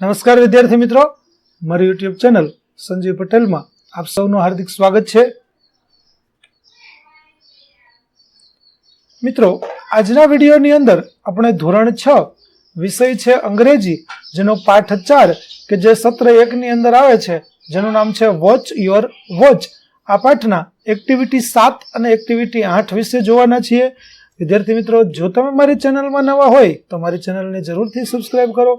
નમસ્કાર વિદ્યાર્થી મિત્રો. મારી યુટ્યુબ ચેનલ સંજીવ પટેલમાં આપ સૌનું હાર્દિક સ્વાગત છે. મિત્રો, આજના વિડીયોની અંદર આપણે ધોરણ છ વિષય છે અંગ્રેજી, જેનો પાઠ ચાર કે જે સત્ર એકની અંદર આવે છે, જેનું નામ છે વોચ યોર વોચ આ પાઠના એક્ટિવિટી સાત અને એક્ટિવિટી આઠ વિશે જોવાના છીએ. વિદ્યાર્થી મિત્રો, જો તમે મારી ચેનલમાં નવા હોય તો મારી ચેનલને જરૂરથી સબસ્ક્રાઈબ કરો.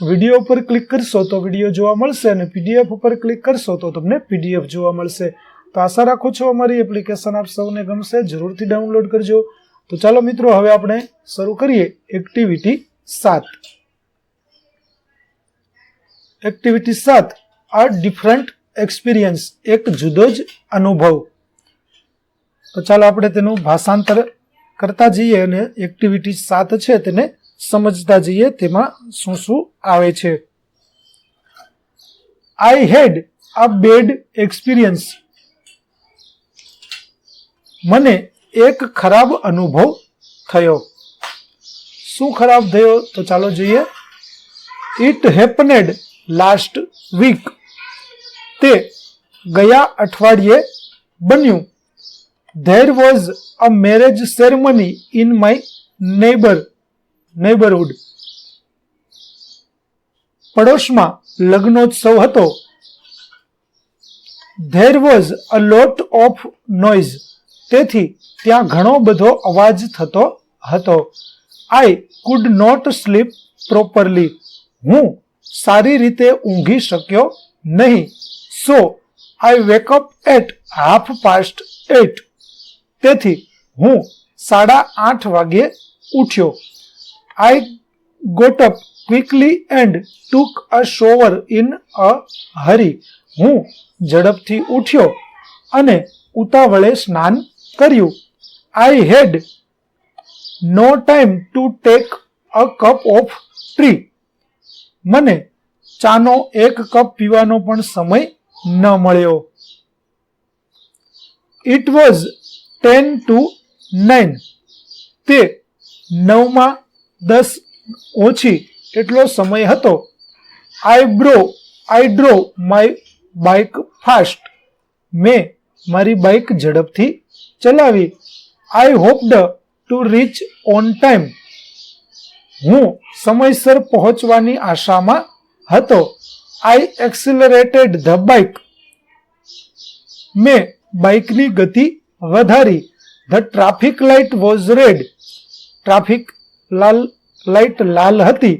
વીડિયો ઉપર ક્લિક કરશો તો વીડિયો જોવા મળશે અને પીડીએફ ઉપર ક્લિક કરશો તો તમને પીડીએફ જોવા મળશે. તો આશા રાખું છું અમારી એપ્લિકેશન આપ સૌને ગમશે. જરૂરથી ડાઉનલોડ કરજો. તો ચાલો મિત્રો, હવે આપણે શરૂ કરીએ એક્ટિવિટી સાત. એક્ટિવિટી સાત, આ ડિફરન્ટ એક્સપિરિયન્સ એક જુદો જ અનુભવ. તો ચાલો આપણે તેનું ભાષાંતર કરતા જઈએ અને એક્ટિવિટી સાત છે તેને સમજતા જઈએ તેમાં શું શું આવે છે. આઈ હેડ અ બેડ એક્સપિરિયન્સ મને એક ખરાબ અનુભવ થયો. શું ખરાબ થયો? તો ચાલો જોઈએ. ઇટ હેપનેડ લાસ્ટ વીક તે ગયા અઠવાડિયે બન્યું. There was a marriage ceremony in my neighbour neighbourhood પડોશમાં લગ્નોત્સવ હતો. There was a lot of noise તેથી ત્યાં ઘણો બધો અવાજ થતો હતો. I could not sleep properly હું સારી રીતે ઊંઘી શક્યો નહીં. So I wake up at half past eight તેથી હું સાડા આઠ વાગ્યે ઉઠ્યો. I got up quickly and took a shower in a hurry. હું ઝડપથી ઉઠ્યો અને ઉતાવળે સ્નાન કર્યું. I had no time to take a cup of tree મને ચાનો એક કપ પીવાનો પણ સમય ન મળ્યો. It was ten to nine તે નવમાં દસ ઓછી એટલો સમય હતો. I bro I drove my bike fast મેં મારી બાઇક ઝડપથી ચલાવી. I hoped to reach on time હું સમયસર પહોંચવાની આશામાં હતો. આઈ એક્સિલરેટેડ ધ બાઇક મેં બાઇકની ગતિ વધારી. The traffic light was red traffic Lal light લાલ હતી.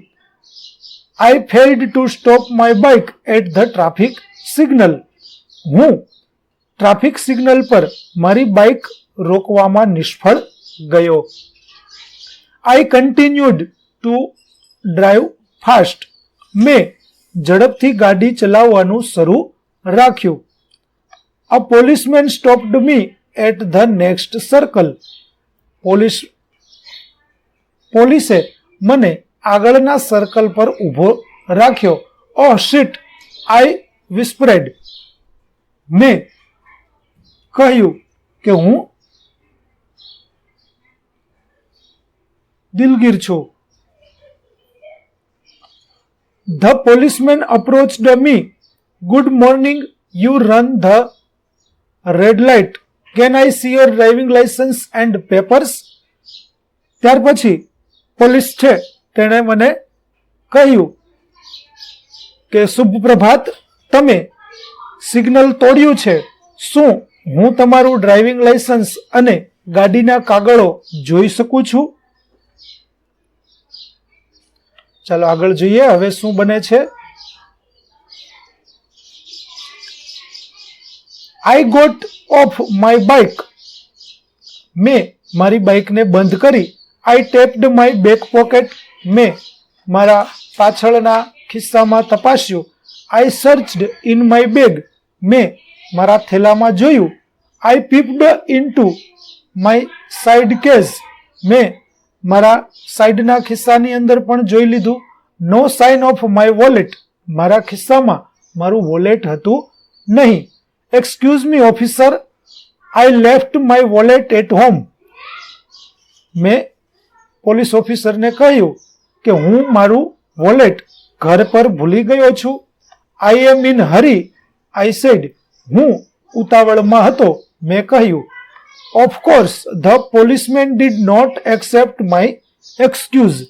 I failed to stop my bike at the traffic signal હું ટ્રાફિક સિગ્નલ પર મારી બાઇક રોકવામાં નિષ્ફળ ગયો. I continued to drive fast મેં ઝડપથી ગાડી ચલાવવાનું શરૂ રાખ્યું. A policeman stopped me at the next circle police પોલીસે મને આગળના સર્કલ પર ઊભો રાખ્યો. ઓ શીટ આઈ વિસ્પ્રેડ મેં કહ્યું કે હું દિલગીર છું. The policeman approached me good morning you run the red light can I see your driving licence and papers ત્યાર પછી પોલીસ છે, તેણે મને કહ્યું કે શુભ પ્રભાત તમે સિગ્નલ તોડ્યું છે. શું હું તમારું ડ્રાઇવિંગ લાઇસન્સ અને ગાડીના કાગળો જોઈ શકું છું? ચાલો આગળ જોઈએ, હવે શું બને છે. I got off my bike મેં મારી બાઇકને બંધ કરી I tapped my back pocket મેં મારા પાછળના ખિસ્સામાં તપાસ્યું. I searched in my bag મેં મારા થેલામાં જોયું. I peeped in to my side case મેં મારા સાઈડના ખિસ્સાની અંદર પણ જોઈ લીધું. No sign of my wallet મારા ખિસ્સામાં મારું વોલેટ હતું નહીં. Excuse me officer I left my wallet at home મેં પોલીસ ઓફિસરને કહ્યું કે હું મારું વોલેટ ઘર પર ભૂલી ગયો છું. આઈ એમ ઇન હરી આઈ સેડ હું ઉતાવળમાં હતો. મેં કહ્યું of course the policeman did not accept my excuse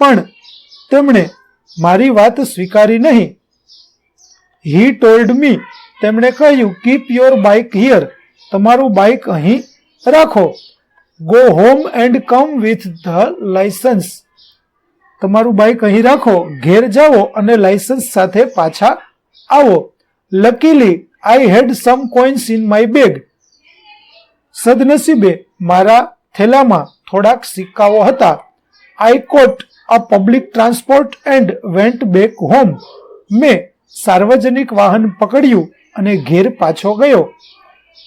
પણ તેમણે મારી વાત સ્વીકારી નહીં. હી ટોલ્ડ મી તેમણે કહ્યું કીપ યોર બાઇક હિયર તમારું બાઇક અહીં રાખો. Go home and come with the licence તમારું બાઇક અહીં રાખો, ઘેર જાઓ અને લાયસન્સ સાથે પાછા આવો. Luckily I had some coins in my bag સદનસીબે મારા થેલામાં થોડાક સિક્કાઓ હતા. I caught a public transport and went back home મેં સાર્વજનિક વાહન પકડ્યું અને ઘેર પાછો ગયો.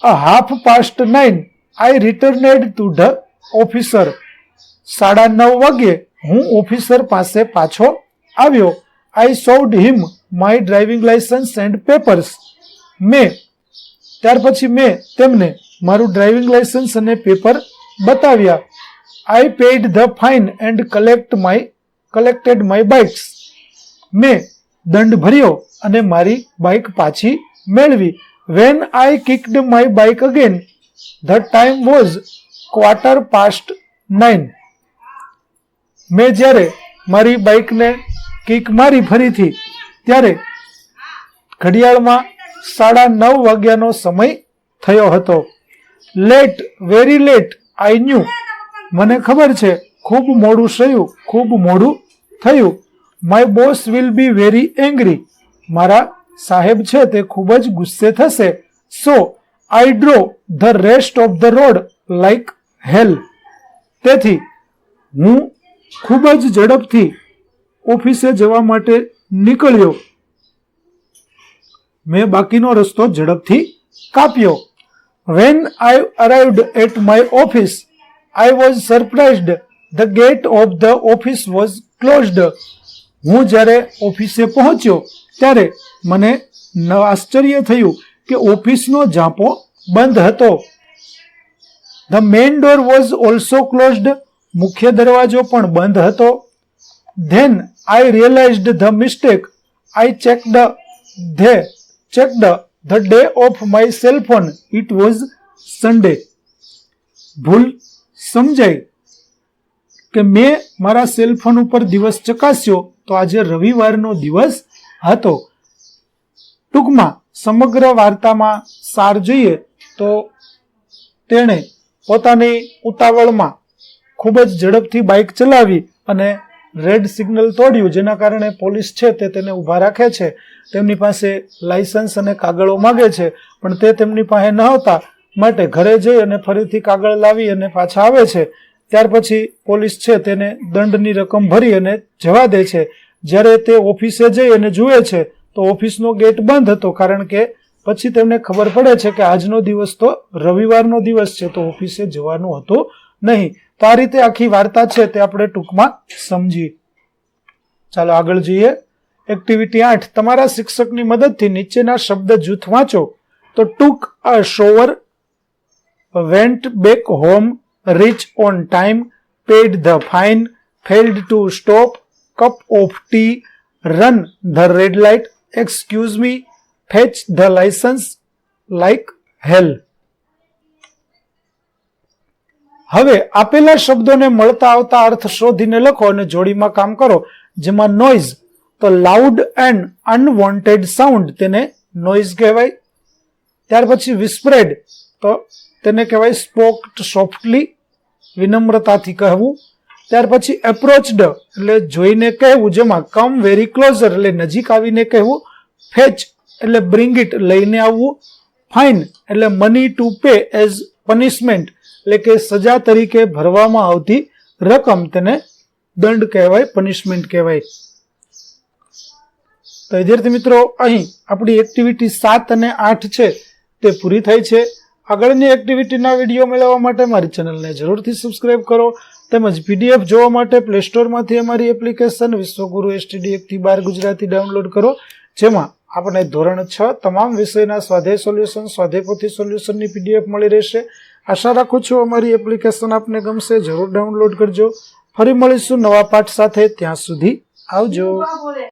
A half past nine I returned to the officer સાડા નવ વાગ્યે હું ઓફિસર પાસે પાછો આવ્યો. I showed him my driving licence and papers મેં, ત્યાર પછી મેં તેમને મારું ડ્રાઇવિંગ લાયસન્સ અને પેપર બતાવ્યા. I paid the fine and collect my collected my bikes મેં દંડ ભર્યો અને મારી બાઇક પાછી મેળવી. When I kicked my bike again the time was quarter past nine મેં જ્યારે મારી બાઇકને કિક મારી ફરીથી, ત્યારે ઘડિયાળમાં સાડા નવ વાગ્યાનો સમય થયો હતો. Late very late I knew મને ખબર છે, ખૂબ મોડું થયું, ખૂબ મોડું થયું. My boss will be very angry મારા સાહેબ છે તે ખૂબ જ ગુસ્સે થશે. So I drove the rest of the road like hell તેથી હું ખૂબ જ ઝડપથી ઓફિસે જવા માટે નીકળ્યો. મેં બાકીનો રસ્તો ઝડપથી કાપ્યો. When I arrived at my office I was surprised the gate of the office was closed હું જ્યારે ઓફિસે પહોંચ્યો, ત્યારે મને આશ્ચર્ય થયું કે ઓફિસનો ઝાંપો બંધ હતો. The main door was also closed મુખ્ય દરવાજો પણ બંધ હતો. Then I realised the mistake I checked they check the day of my cell phone it was Sunday ભૂલ સમજાઈ. કે મેં મારા સેલ ફોન ઉપર દિવસ ચકાસ્યો તો આજે રવિવારનો દિવસ હતો. ટૂંકમાં સમગ્ર વાર્તામાં સાર જોઈએ તો તેણે પોતાની ઉતાવળમાં ખૂબ જ ઝડપથી બાઇક ચલાવી અને રેડ સિગ્નલ તોડ્યું, જેના કારણે પોલીસ છે તે તેને ઊભા રાખે છે. તેમની પાસે લાયસન્સ અને કાગળો માગે છે, પણ તે તેમની પાસે ન હતા. માટે ઘરે જઈ અને ફરીથી કાગળ લાવી અને પાછા આવે છે. ત્યાર પછી પોલીસ છે તેને દંડની રકમ ભરી અને જવા દે છે. જ્યારે તે ઓફિસે જઈ અને જુએ છે તો ઓફિસનો ગેટ બંધ હતો, કારણ કે પછી તેમને ખબર પડે છે કે આજનો દિવસ તો રવિવારનો દિવસ છે, તો ઓફિસે જવાનું હતું નહીં. તો આ રીતે આખી વાર્તા છે તે આપણે ટૂંકમાં સમજીએ ચાલો આગળ જઈએ. એક્ટિવિટી આઠ. તમારા શિક્ષકની મદદથી નીચેના શબ્દ જૂથ વાંચો. તો took a shower went back home, reach on time, paid the fine, failed to stop, cup of tea, run the red light excuse me fetch the licence like hell હવે આપેલા શબ્દોને મળતા આવતા અર્થ શોધીને લખો અને જોડીમાં કામ કરો. જેમાં નોઇઝ તો લાઉડ એન્ડ અનવોન્ટેડ સાઉન્ડ તેને નોઇઝ કહેવાય. ત્યાર પછી વિસ્પ્રેડ તો તેને કહેવાય સ્પોક્ટ સોફ્ટલી વિનમ્રતાથી કહેવું. ત્યાર પછી એપ્રોચડ એટલે જોઈને કહેવું, જેમાં કમ વેરી ક્લોઝર એટલે નજીક આવીને કહેવું ફેચ એટલે બ્રિંગ ઇટ લઈને આવવું ફાઇન એટલે money to pay as punishment એટલે કે સજા તરીકે ભરવામાં આવતી રકમ તેને દંડ કહેવાય પનિશમેન્ટ કહેવાય. તો વિદ્યાર્થી મિત્રો, અહીં આપણી એક્ટિવિટી સાત અને આઠ છે, તે પૂરી થઈ છે. આગળની એક્ટિવિટીના વીડિયો મેળવવા માટે મારી ચેનલને જરૂરથી સબસ્ક્રાઈબ કરો. તેમજ પીડીએફ જોવા માટે પ્લે સ્ટોરમાંથી અમારી એપ્લિકેશન વિશ્વગુરુ એસટીડી એકથી બાર ગુજરાતી ડાઉનલોડ કરો, જેમાં આપણે ધોરણ છ તમામ વિષયના સ્વાધ્યાય સોલ્યુશન સ્વાધ્યાયપોથી સોલ્યુશનની પીડીએફ મળી રહેશે. આશા રાખું છું અમારી એપ્લિકેશન આપને ગમશે, જરૂર ડાઉનલોડ કરજો. ફરી મળીશું નવા પાઠ સાથે, ત્યાં સુધી આવજો.